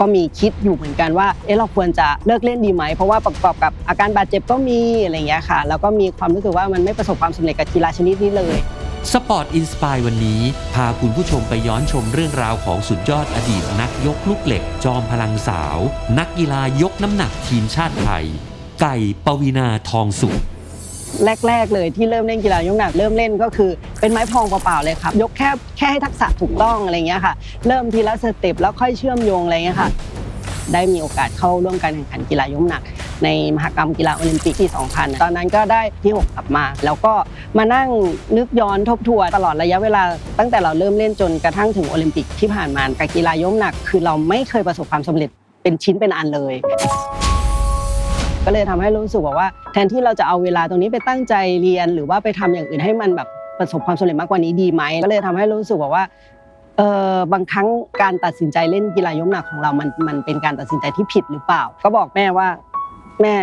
ก็มีคิดอยู่เหมือนกันว่า เอ๊ะเราควรจะเลิกเล่นดีไหม เพราะว่าประกอบกับอาการบาดเจ็บก็มีอะไรอย่างเงี้ยค่ะ แล้วก็มีความรู้สึกว่ามันไม่ประสบความสำเร็จกับกีฬาชนิดนี้เลย สปอร์ตอินสปายวันนี้ พาคุณผู้ชมไปย้อนชมเรื่องราวของสุดยอดอดีตนักยกลูกเหล็ก จอมพลังสาว นักกีฬายกน้ำหนักทีมชาติไทย ไก่ปวีนาทองสุข แรก ๆ เลยที่เริ่มเล่นกีฬายกหนักเริ่มเล่นก็คือเป็นไม้พองเปล่าๆเลยครับ ยกแค่แค่ให้ทักษะถูกต้องอะไรเงี้ยค่ะ เริ่มทีละสเต็ปแล้วค่อยเชื่อมโยงอะไรเงี้ยค่ะ ได้มีโอกาสเข้าร่วมการแข่งขันกีฬายกหนัก ในมหกรรมกีฬาโอลิมปิกปี2000 ตอนนั้นก็ได้ที่ 6 กลับมา แล้วก็มานั่งนึกย้อนทบทวนตลอดระยะเวลา ตั้งแต่เราเริ่มเล่นจนกระทั่งถึงโอลิมปิกที่ผ่านมากับกีฬายกหนัก คือเราไม่เคยประสบความสำเร็จเป็นชิ้นเป็นอันเลย ก็เลยทำให้รู้สึกว่าแทนที่เราจะเอาเวลาตรงนี้ไปตั้งใจเรียน หรือว่าไปทำอย่างอื่นให้มันแบบประสบความสำเร็จมากกว่านี้ดีไหมก็เลยทำให้รู้สึกว่าเออบางครั้งการตัดสินใจเล่นกีฬายกหนักของเรา มันมันเป็นการตัดสินใจที่ผิดหรือเปล่า ก็บอกแม่ว่า แม่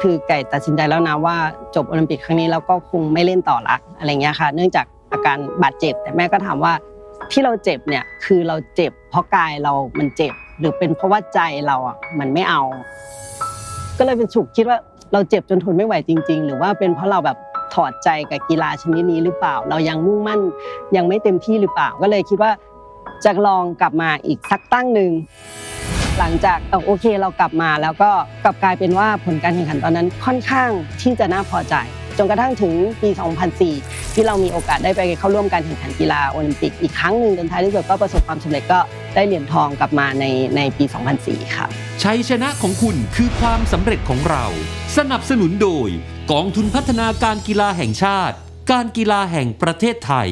คือไก่ตัดสินใจแล้วนะว่าจบโอลิมปิกครั้งนี้แล้วก็คงไม่เล่นต่อละอะไรเงี้ยค่ะ เนื่องจากอาการบาดเจ็บ แต่แม่ก็ถามว่าที่เราเจ็บเนี่ยคือเราเจ็บ เพราะกายเรามันเจ็บ หรือเป็นเพราะว่าใจเราอะมันไม่เอา ก็เลยเป็นฉุกคิดว่าเราเจ็บจนทนไม่ไหวจริง ๆ หรือว่าเป็นเพราะเราแบบถอดใจกับกีฬาชนิดนี้หรือเปล่า เรายังมุ่งมั่นยังไม่เต็มที่หรือเปล่า ก็เลยคิดว่าจะลองกลับมาอีกสักตั้งหนึ่งหลังจากเออโอเคเรากลับมาแล้วก็กลับกลายเป็นว่าผลการแข่งขันตอนนั้นค่อนข้างที่จะน่าพอใจจนกระทั่งถึงปี 2004 ที่เรามีโอกาสได้ไปเข้าร่วมการแข่งขันกีฬาโอลิมปิกอีกครั้งหนึ่งจนท้ายที่สุดก็ประสบความสำเร็จก็ ได้เหรียญทองกลับมาในในปี 2004 ครับ ชัยชนะของคุณคือความสำเร็จของเรา สนับสนุนโดย กองทุนพัฒนาการกีฬาแห่งชาติ การกีฬาแห่งประเทศไทย